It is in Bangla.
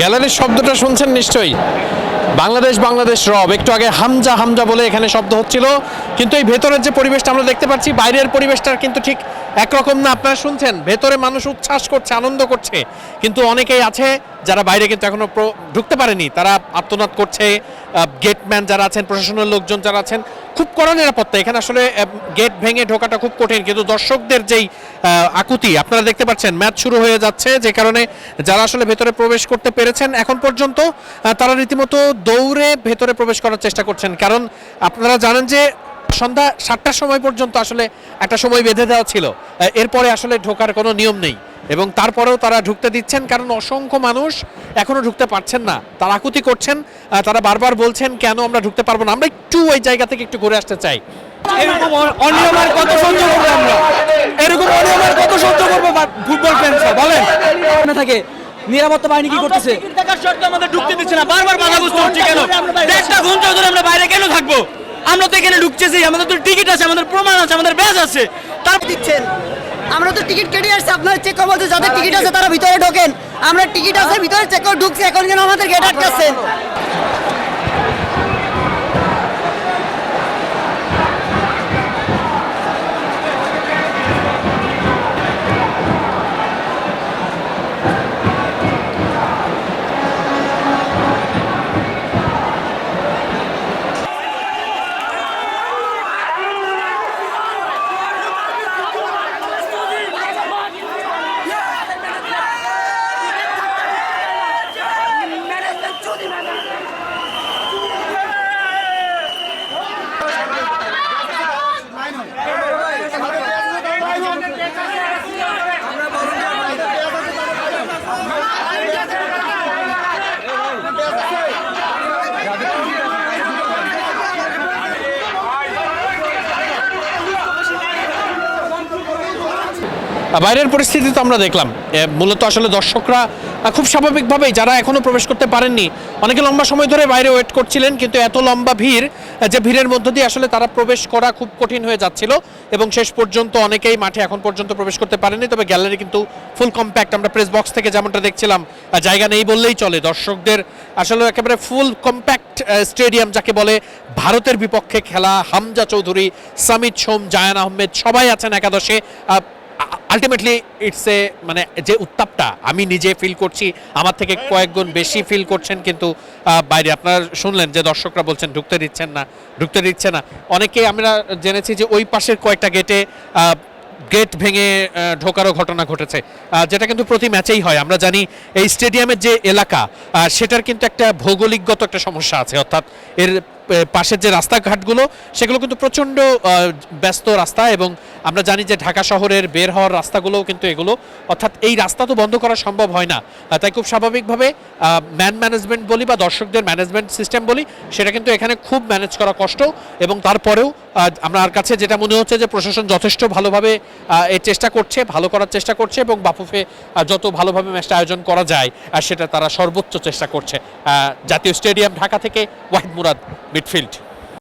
গ্যালারির শব্দটা শুনছেন নিশ্চয়ই। বাংলাদেশ বাংলাদেশ রব। একটু আগে হামজা হামজা বলে এখানে শব্দ হচ্ছিল। কিন্তু এই ভেতরের যে পরিবেশটা আমরা দেখতে পাচ্ছি, বাইরের পরিবেশটা কিন্তু ঠিক একরকম না। আপনারা শুনছেন, ভেতরে মানুষ উচ্ছ্বাস করছে, আনন্দ করছে। কিন্তু অনেকেই আছে যারা বাইরে কিন্তু এখনও ঢুকতে পারেনি। তারা আত্মনাদ করছে। গেটম্যান যারা আছেন, প্রশাসনের লোকজন যারা আছেন খুব কড়া নিরাপত্তা। এখানে আসলে গেট ভেঙে ঢোকাটা খুব কঠিন। কিন্তু দর্শকদের যেই আকুতি, আপনারা দেখতে পাচ্ছেন, ম্যাচ শুরু হয়ে যাচ্ছে, যে কারণে যারা আসলে ভেতরে প্রবেশ করতে পেরেছেন, এখন পর্যন্ত তারা রীতিমতো দৌড়ে ভেতরে প্রবেশ করার চেষ্টা করছেন। কারণ আপনারা জানেন যে সন্ধ্যা সাতটার সময় পর্যন্ত আসলে একটা সময় বেঁধে দেওয়া ছিল। এরপরে আসলে ঢোকার কোনো নিয়ম নেই এবং তারপরেও তারা ঢুকতে দিচ্ছেন কারণ অসংখ্য মানুষ এখনও ঢুকতে পারছেন না। তারা আকুতি করছেন তারা বারবার বলছেন কেন আমরা ঢুকতে পারব না? আমরা একটু ওই জায়গা থেকে একটু ঘুরে আসতে চাই। এরকম অ- অনিয়ম আর কত সহ্য করব আমরা? এরকম অনিয়ম আর কত সহ্য করব ফুটবল ফ্যান্সরা বলেন। থাকে নিরাপত্তা বাহিনী কি করতেছে? আমাদের ঢুকতে দিচ্ছে না। বারবার বাধা বুঝতে হচ্ছে কেন? দেড়টা ঘণ্টা ধরে আমরা বাইরে কেন থাকব? আমরা তো এখানে ঢুকতেছি আমাদের তো টিকিট আছে আমাদের প্রমাণ আছে আমাদের ব্যাজ আছে। তার দিচ্ছেন। আমরা তো টিকিট কেটে আসছি আপনার চেক যে যাদের টিকিট আছে তারা ভিতরে ঢোকেন। আমরা টিকিট আছে ভিতরে চেক করে ঢুকছি এখন কেন আমাদের গেট আটকাচ্ছেন। বাইরের পরিস্থিতি তো আমরা দেখলাম। মূলত আসলে দর্শকরা খুব স্বাভাবিকভাবেই যারা এখনও প্রবেশ করতে পারেননি, অনেকে লম্বা সময় ধরে বাইরে ওয়েট করছিলেন, কিন্তু এত লম্বা ভিড় যে ভিড়ের মধ্য দিয়ে আসলে তারা প্রবেশ করা খুব কঠিন হয়ে যাচ্ছিল এবং শেষ পর্যন্ত অনেকেই মাঠে এখন পর্যন্ত প্রবেশ করতে পারেনি তবে গ্যালারি কিন্তু ফুল কম্প্যাক্ট আমরা প্রেস বক্স থেকে যেমনটা দেখছিলাম জায়গা নেই বললেই চলে। দর্শকদের আসলে একেবারে ফুল কম্প্যাক্ট স্টেডিয়াম যাকে বলে ভারতের বিপক্ষে খেলা, হামজা চৌধুরী সামিদ সোম, জায়ান আহমেদ, সবাই আছেন একাদশে। আলটিমেটলি ইটস এ মানে যে উত্তাপটা আমি নিজে ফিল করছি, আমার থেকে কয়েকগুণ বেশি ফিল করছেন কিন্তু বাইরে আপনারা শুনলেন যে দর্শকরা বলছেন ঢুকতে দিচ্ছেন না, ঢুকতে দিচ্ছে না। অনেকে আমরা জেনেছি যে ওই পাশের কয়েকটা গেটে গেট ভেঙে ঢোকারও ঘটনা ঘটেছে। যেটা কিন্তু প্রতি ম্যাচেই হয়। আমরা জানি এই স্টেডিয়ামের যে এলাকা সেটার কিন্তু একটা ভৌগোলিকগত একটা সমস্যা আছে। অর্থাৎ এর পাশের যে রাস্তাঘাটগুলো, সেগুলো কিন্তু প্রচণ্ড ব্যস্ত রাস্তা এবং আমরা জানি যে ঢাকা শহরের বের হওয়ার রাস্তাগুলোও কিন্তু এগুলো। অর্থাৎ এই রাস্তা তো বন্ধ করা সম্ভব হয় না। তাই খুব স্বাভাবিকভাবে ম্যান ম্যানেজমেন্ট বলি বা দর্শকদের ম্যানেজমেন্ট সিস্টেম বলি, সেটা কিন্তু এখানে খুব ম্যানেজ করা কষ্ট এবং তারপরেও আমার কাছে যেটা মনে হচ্ছে যে প্রশাসন যথেষ্ট ভালোভাবে এই চেষ্টা করছে, ভালো করার চেষ্টা করছে এবং বাফুফে যত ভালোভাবে ম্যাচটা আয়োজন করা যায়, আর সেটা তারা সর্বোচ্চ চেষ্টা করছে। জাতীয় স্টেডিয়াম ঢাকা থেকে ওয়াহিদ মুরাদ মিডফিল্ড